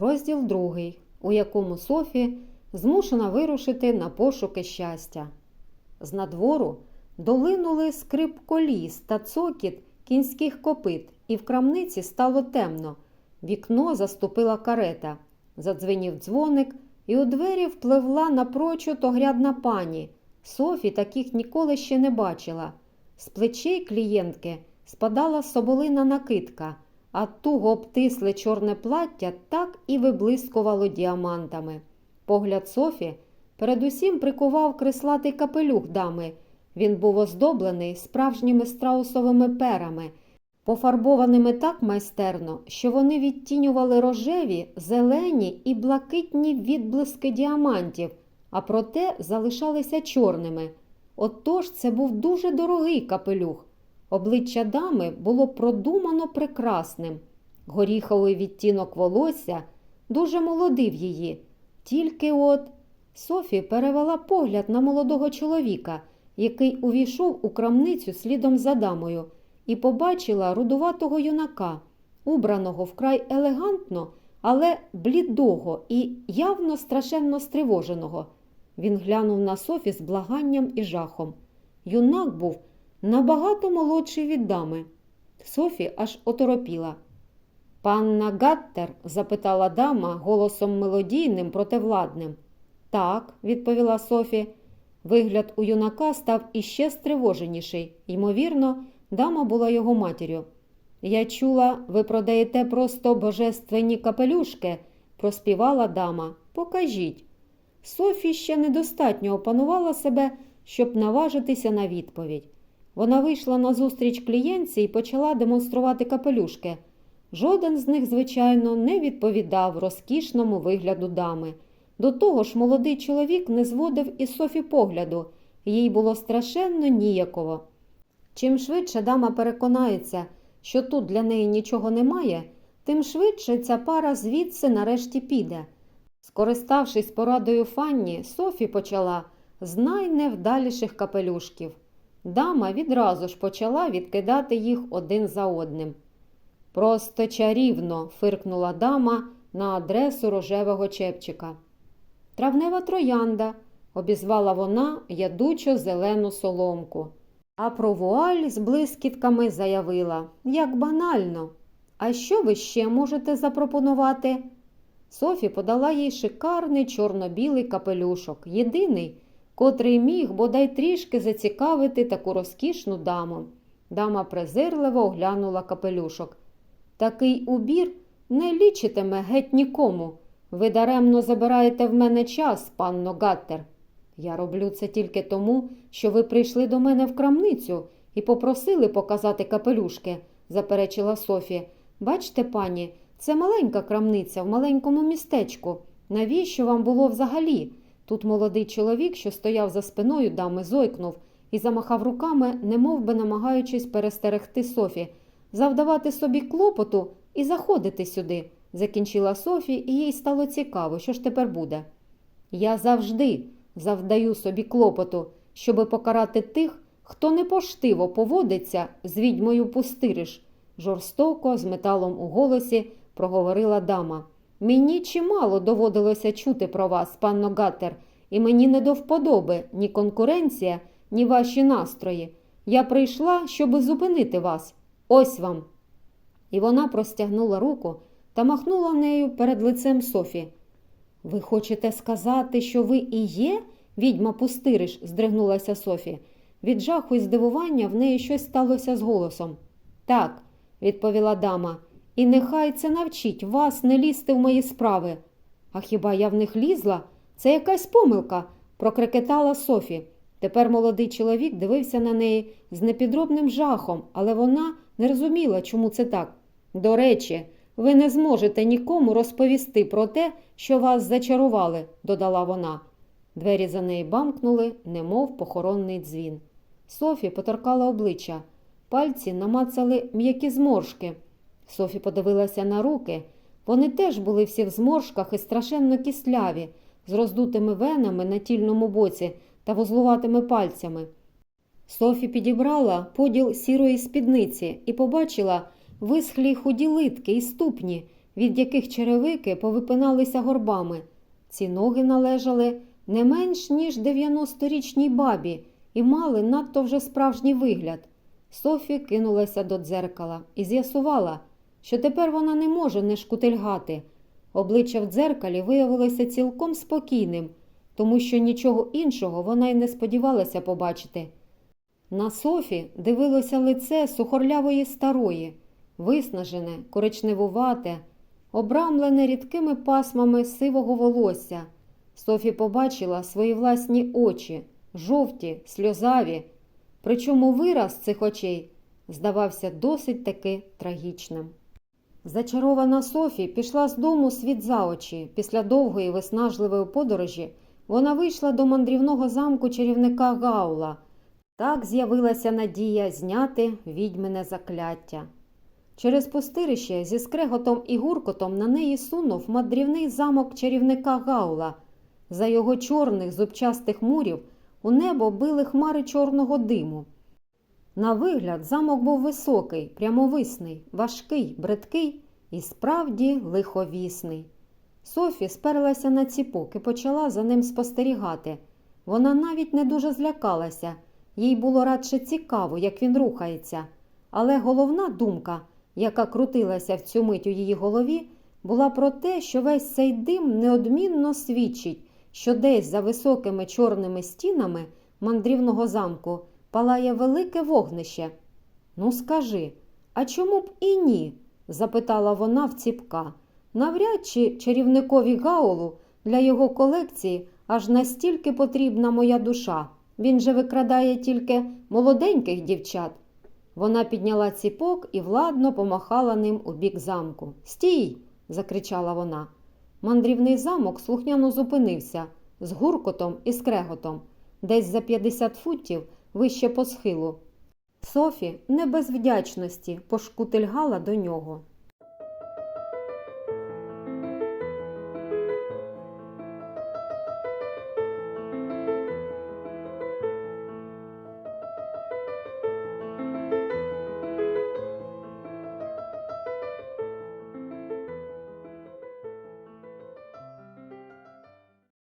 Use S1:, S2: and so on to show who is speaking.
S1: Розділ другий, у якому Софі змушена вирушити на пошуки щастя. З надвору долинули скрип коліс та цокіт кінських копит, і в крамниці стало темно. Вікно заступила карета. Задзвенів дзвоник, і у двері впливла напрочуд огрядна пані. Софі таких ніколи ще не бачила. З плечей клієнтки спадала соболина накидка, а туго обтисле чорне плаття так і виблискувало діамантами. Погляд Софі передусім прикував крислатий капелюх дами. Він був оздоблений справжніми страусовими перами, пофарбованими так майстерно, що вони відтінювали рожеві, зелені і блакитні відблиски діамантів, а проте залишалися чорними. Отож це був дуже дорогий капелюх. Обличчя дами було продумано прекрасним. Горіховий відтінок волосся дуже молодив її. Тільки от Софі перевела погляд на молодого чоловіка, який увійшов у крамницю слідом за дамою, і побачила рудуватого юнака, убраного вкрай елегантно, але блідого і явно страшенно стривоженого. Він глянув на Софі з благанням і жахом. Юнак був набагато молодший від дами. Софі аж оторопіла. Панна Гаттер? запитала дама голосом мелодійним, противладним. Так, відповіла Софі. Вигляд у юнака став іще стривоженіший. Ймовірно, дама була його матір'ю. Я чула, ви продаєте просто божественні капелюшки, проспівала дама. Покажіть. Софі ще недостатньо опанувала себе, щоб наважитися на відповідь. Вона вийшла на зустріч клієнтці і почала демонструвати капелюшки. Жоден з них, звичайно, не відповідав розкішному вигляду дами. До того ж, молодий чоловік не зводив із Софі погляду, їй було страшенно ніяково. Чим швидше дама переконається, що тут для неї нічого немає, тим швидше ця пара звідси нарешті піде. Скориставшись порадою Фанні, Софі почала з найневдаліших капелюшків. Дама відразу ж почала відкидати їх один за одним. Просто чарівно, фиркнула дама на адресу рожевого чепчика. Травнева троянда, обізвала вона ядучо зелену соломку. А про вуаль з блискітками заявила як банально. А що ви ще можете запропонувати? Софі подала їй шикарний чорно-білий капелюшок, єдиний, котрий міг бодай трішки зацікавити таку розкішну даму. Дама презирливо оглянула капелюшок. Такий убір не лічитиме геть нікому. Ви даремно забираєте в мене час, панно Гаттер. Я роблю це тільки тому, що ви прийшли до мене в крамницю і попросили показати капелюшки, заперечила Софі. Бачте, пані, це маленька крамниця в маленькому містечку. Навіщо вам було взагалі? Тут молодий чоловік, що стояв за спиною дами, зойкнув і замахав руками, немов би намагаючись перестерегти Софі, завдавати собі клопоту і заходити сюди, закінчила Софі, і їй стало цікаво, що ж тепер буде. Я завжди завдаю собі клопоту, щоби покарати тих, хто непоштиво поводиться з відьмою пустириш, жорстоко, з металом у голосі проговорила дама. Мені чимало доводилося чути про вас, панно Гаттер, і мені не до вподоби ні конкуренція, ні ваші настрої. Я прийшла, щоби зупинити вас. Ось вам. І вона простягнула руку та махнула нею перед лицем Софі. Ви хочете сказати, що ви і є відьма пустириш? здригнулася Софі. Від жаху і здивування в неї щось сталося з голосом. Так, відповіла дама, і нехай це навчить вас не лізти в мої справи. А хіба я в них лізла? Це якась помилка, прокрикетала Софі. Тепер молодий чоловік дивився на неї з непідробним жахом, але вона не розуміла, чому це так. До речі, ви не зможете нікому розповісти про те, що вас зачарували, додала вона. Двері за неї бамкнули, немов похоронний дзвін. Софі поторкала обличчя. Пальці намацали м'які зморшки. Софі подивилася на руки. Вони теж були всі в зморшках і страшенно кисляві, з роздутими венами на тільному боці та вузлуватими пальцями. Софі підібрала поділ сірої спідниці і побачила висхлі худі литки і ступні, від яких черевики повипиналися горбами. Ці ноги належали не менш ніж 90-річній бабі і мали надто вже справжній вигляд. Софі кинулася до дзеркала і з'ясувала, що тепер вона не може не шкутильгати. Обличчя в дзеркалі виявилося цілком спокійним, тому що нічого іншого вона й не сподівалася побачити. На Софі дивилося лице сухорлявої старої, виснажене, коричневувате, обрамлене рідкими пасмами сивого волосся. Софі побачила свої власні очі, жовті, сльозаві, причому вираз цих очей здавався досить таки трагічним. Зачарована Софі пішла з дому світ за очі. Після довгої виснажливої подорожі вона вийшла до мандрівного замку чарівника Гаула. Так з'явилася надія зняти відьмине закляття. Через пустирище зі скреготом і гуркотом на неї сунув мандрівний замок чарівника Гаула. За його чорних зубчастих мурів у небо били хмари чорного диму. На вигляд замок був високий, прямовисний, важкий, бридкий і справді лиховісний. Софі сперлася на ціпок і почала за ним спостерігати. Вона навіть не дуже злякалася, їй було радше цікаво, як він рухається. Але головна думка, яка крутилася в цю мить у її голові, була про те, що весь цей дим неодмінно свідчить, що десь за високими чорними стінами мандрівного замку палає велике вогнище. Ну, скажи, а чому б і ні? запитала вона в ціпка. Навряд чи чарівникові Гаулу для його колекції аж настільки потрібна моя душа. Він же викрадає тільки молоденьких дівчат. Вона підняла ціпок і владно помахала ним у бік замку. Стій! закричала вона. Мандрівний замок слухняно зупинився з гуркотом і скреготом, десь за 50 футів вище по схилу. Софі не без вдячності пошкутильгала до нього.